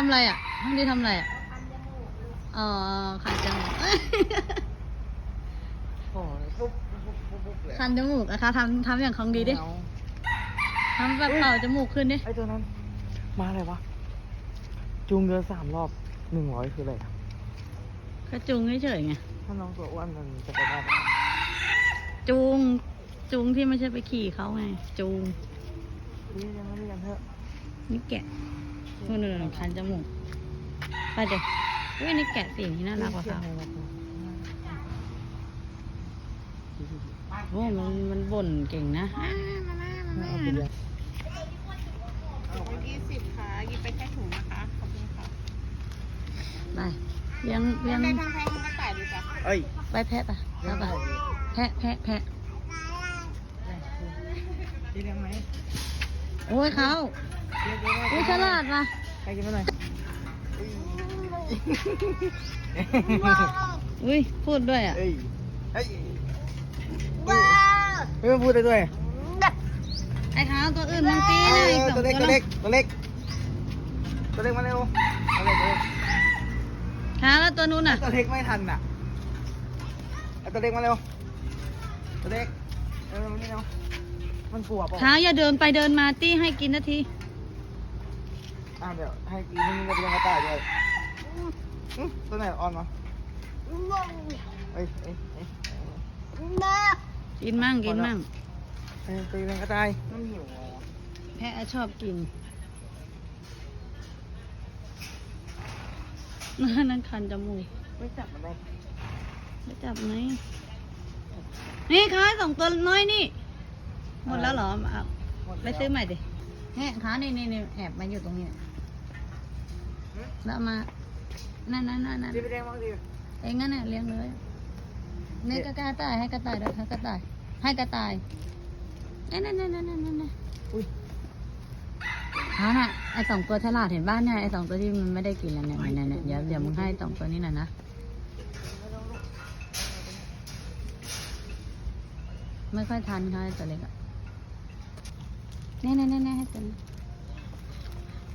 ทำอะไรอะห้องดีทำอะไรอะอ๋อคันจมูก โอ้ยปุ๊บปุ๊บปุ๊บปุ๊บเลยคันจมูกนะคะทำทำอย่างของดีดิเอาทำแบบเป่าจมูกขึ้นดิไอ้ตัวนั้น มาอะไรวะ จูงเรือสามรอบหนึ่งร้อยคืออะไรอะก็จูงเฉยๆไง ถ้าน้องตัวอ้วนมันจะไปได้ไหมจูง จูงที่ไม่ใช่ไปขี่เขาไง จูงพี่ยังไม่เรียนเถอะ นี่แกะ นู่นนคันจมูกไปเดี๋ยวอุ้ยนี่แกะสีนี้น่ารักกว่าเขาโอ้มันมันบ่นเก่งนะอ้ามาม่ามาม่าเอาไปเรียนยี่สิบค่ะหยิบไปแค่ถุงนะคะขอบคุณค่ะไปเลี้ยงเลี้ยงได้ทั้งแพงทั้งกระต่ายดูจ้ะเอ้ยไปแพะปะไปปะแพะแพะแพะพี่เลี้ยงไหมโอ้ยเขา เลี้ยงได้ไหมอุ้ยฉลาดว่ะใครกินมาหน่อยอุ้ยพูดด้วยอะเอ้ยเอ้ยเฮ้ยมันพูดได้ด้วยไอ้ขาวตัวอื่นมันตีเอนะออีกสองตัวเล็กตัตัววเล็กตัวเล็กตัวเล็กมาเร็วตัวเล็กตัวเล็กขาแล้วตัวนู้นอะตัวเล็กไม่ทันอะเอาตัวเล็กมาเร็วตัวเล็กเร็วๆนี่เร็วมันกลัวเปล่าขาอย่าเดินไปเดินมาตี้ให้กินนาที อะเดี๋ยวให้กินนี่ก็เป็นกระต่ายด้วยอื้อตัวไหนอ่อนวะเอ้ยเอ้ยเอ้ยกินมั่งกินมั่งเอ้ยตีเป็นกระต่ายมันหิวเหรอแพะชอบกินนั่นคันจมูกไม่จับมันได้ไม่จับไหมนี่ขาสองตัวน้อยนี่ หมดแล้วเหรอเอาหมดไปแล้วซื้อใหม่ดิแหะขานี่นี่นี่แอบมาอยู่ตรงนี้ แล้วเอามา นั่นนั่นนั่นนั่นตีไปแดงบ้างดิเองงั้นน่ะเลี้ยงเลยเนี่ยก็กระต่ายให้กระต่ายด้วยให้กระต่าย ให้กระต่ายนั่นนั่นนั่นนั่นนั่นนั่นอุ้ยเขาน่ะไอสองตัวฉลาดเห็นบ้านเนี่ยไอสองตัวที่มันไม่ได้กินแล้วเนี่ยเนี่ยเนี่ยเดี๋ยวเดี๋ยวมึงให้สองตัวนี้หน่อยนะไม่ค่อยทันเขาไอ้ตัวเล็กอะเนี่ยเนี่ยเนี่ยเนี่ยให้ตัวนี้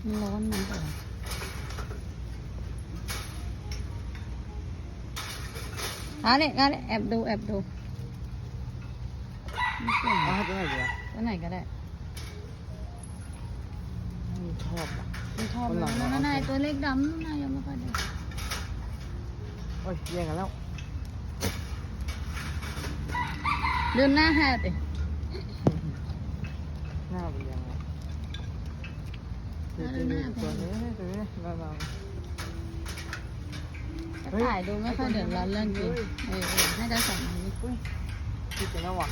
มันร้อนมันก่อนเอาเลยเอาเลยแอบดูแอบดูไม่เก่งเอาให้ตัวไหนดีอะตัวไหนก็ได้ไม่ชอบอะไม่ชอบคนหลันะงนั่นเอาน่ะเอาตัวเล็กดำนั่นน่ะยังไม่ค่อยได้โอ้ยแย่งกันแล้วเดินหน้าแฮะติหน้าเป็นยังไงเดี๋ยวจะดูตัวนี้ตัวนี้น่ารักก็ ถ่ายดูไม่ค่อยเดือดร้อนเรื่องกินเออเออให้ได้สองอันนี้อุ้ยคิดไปแล้วว่ะ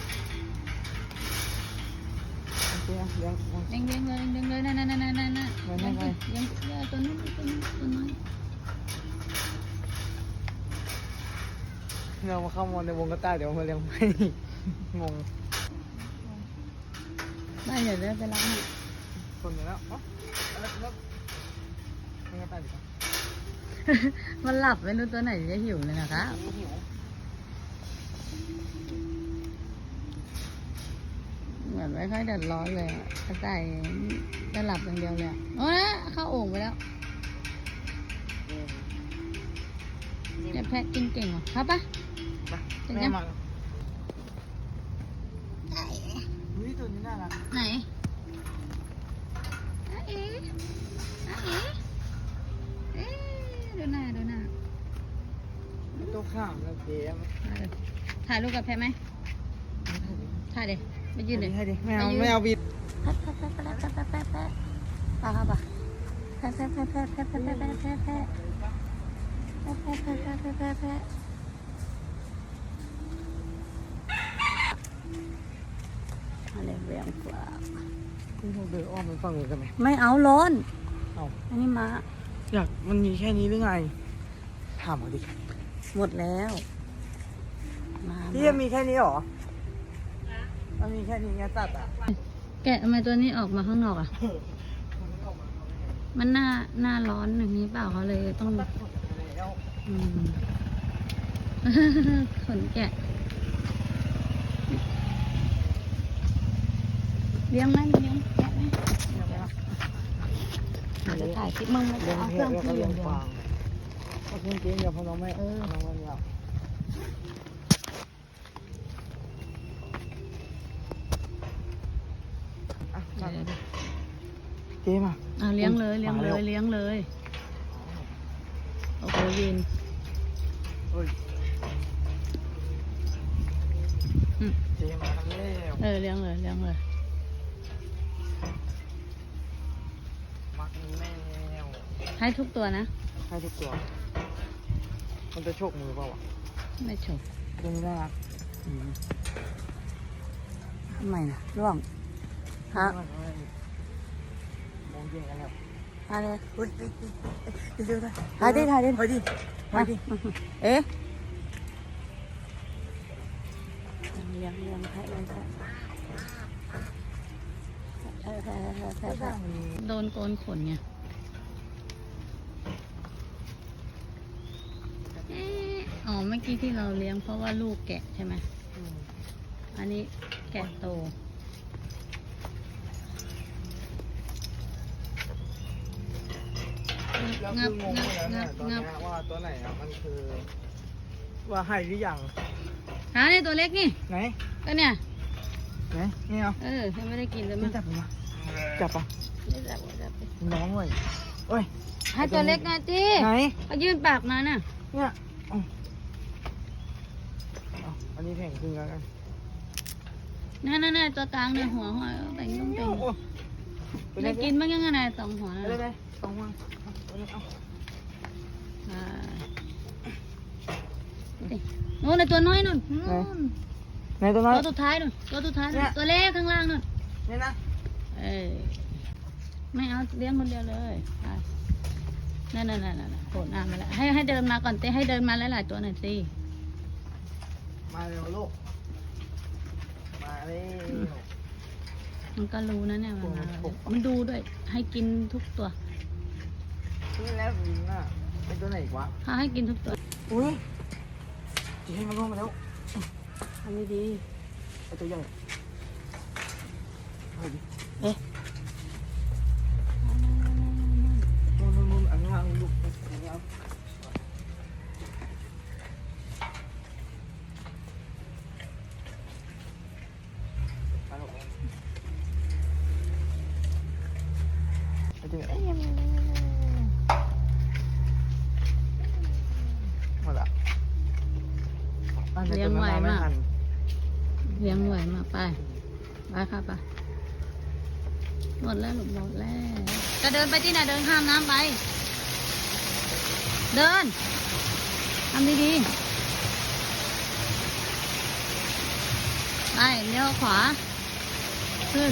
โอเคอะเลี้ยงเลี้ยงเลี้ยงเลี้ยงเลยเลี้ยงเลยนั่นนั่นนั่นนั่นนั่นนั่นไว้นั่นไว้เลี้ยงเลี้ยงตัวนู้นตัวนู้นตัวน้อยเรามาเข้ามาในวงกระต่ายเดี๋ยวมาเลี้ยงไม่งงได้เดี๋ยวเดี๋ยวไปล้างให้คนอยู่แล้วเอ๋อแล้วแล้วเลี้ยงกระต่ายดีกว่า มันหลับไม่รู้ตัวไหนจะหิวเลยนะคะหิวเหมือนไม่ค่อยเดือดร้อนเลยอะกระต่ายจะหลับอย่างเดียวเลยอะโอ้นะเข้าโอ่งไปแล้วเดี๋ยวแพะกินเก่งเหรอครับปะมาเห็นแม่ยังมา เกมถ่ายเลยถ่ายรูปกับแพะไหมถ่ายเดี๋ยวไปยืนเดี๋ยวให้ดิไม่เอาไปยืนไม่เอาบิดแพะแพะแพะแพะแพะแพะแพะแพะปลาครับปะแพะแพะแพะแพะแพะแพะแพะแพะแพะแพะแพะแพะแพะแพะแพะแพะแพะอะไรเรียงปลาคุณเราเดินอ้อมไปฝั่งนู้นกันไหมไม่เอาร้อนเอาอันนี้มาอยากมันมีแค่นี้หรือไงถามเขาดิ หมดแล้ว มาพี่ยังมีแค่นี้เหรอมันมีแค่นี้ไงตัดอะ แกะทำไมตัวนี้ออกมาข้างนอกอะ มันหน้าหน้าร้อนอย่างนี้เปล่าเขาเลยต้องอืมขนแกะ เลี้ยงไหมเลี้ยงแกะไหมเดี๋ยวจะถ่ายคลิปมึงไม่เลี้ยงเอาเพเครื่องแล้วก็พี่อเลี้ยย่าง งเดียวกวางเอาเครื่องจริงเดี๋ยวพอน้องไม่เออน้องไม่เอาอะเดี๋ยวเดี๋ยวเจมาอะเลี้ยงเลยเลี้ยงมาเลแล้วยเลี้ยงเลยโอ้โหวินเฮ้ยอืมเจมาแล้วเออเลี้ยงเลยเลี้ยงเลยมักแมวให้ทุกตัวนะให้ทุกตัว มันจะโชคมือเปล่าวะไม่ฉกตัวนี้น่ารักอืมทำไมนะร่วงฮะมองเย็นกันแล้วอะไรเฮ้ยเฮ้ยเฮ้ยเฮ้ยเดี๋ยวๆนะถ่ายดิถ่ายดิถ่ายดิถ่ายดิเอ๊ะเลี้ยงเลี้ยงให้เลี้ยงให้เออเออเออเออเออโดนโกนขนไงเอ๊ะ อ๋อเมื่อกี้ที่เราเลี้ยงเพราะว่าลูกแกะใช่ไหมอันนี้แกะโต แล้วงัคืบองงงับแล้วงัเนี่ยบตอนงัเนี้บยว่าตัวไหนอะมันคือ ว่าให้หรือยังหาเนี่ยตัวเล็กนี่ ไหนก็เนี่ย ไหนนี่เอาเออยังไม่ได้กินเลยไม่มั้งจับผมมาจับปะไม่จับไม่จับน้องเว้ยโอ้ยให้ตัวเล็กนะจีไหนเขายื่นปากมาน่ะเนี่ยเอาเอาอั นนี้แข่งขึ้นแล้วกันนั่นนั่นนั่นตัวกลางเนี่ยหัวหอยแต่งนุ่มเต่งโอ้ตัวได้นี้กินบ้างยังไงสองหัวเอาน่ะเลยเลยสองวางเอาตัวนี้เอาอ่าดินู่นน่ะตัวน้อยนู่นนู่นไหนตัวน้อย ตัวสุดท้ายนู่นตัวสุดท้ายนู่นเนี่ย ตัวเล็กข้างล่างนู่นนี่นะเออไม่เอาเลี้ยงคนเดียวเลยไปนั่นนั่นนั่นนั่นโผล่หน้ามาแล้วให้ให้เดินมาก่อนเต้ให้เดินมาหลายๆตัวหน่อยสิ มาเร็วลูก มาเร็ว มันก็รู้นะเนี่ยมันมาโอ้โหมันดูด้วย ให้กินทุกตัว นี่แล้วลิงอะเป็นตัวไหนอีกวะเขาให้กินทุกตัว อุ้ยเจีมันลงมาแล้วทำดีไอตัวใหญ่เฮ้ยดิเอ๊ะ ไอ้ตัวใหญ่หมดละอันนี้ตัวนั้นไม่ทันเลี้ยงไหวมากไป ไปค่ะไปหมดแล้วหลุดหมดแล้ว จะเดินไปที่ไหนเดินข้ามน้ำไป เดินทำดีๆ ไปเลี้ยวขวา ขึ้น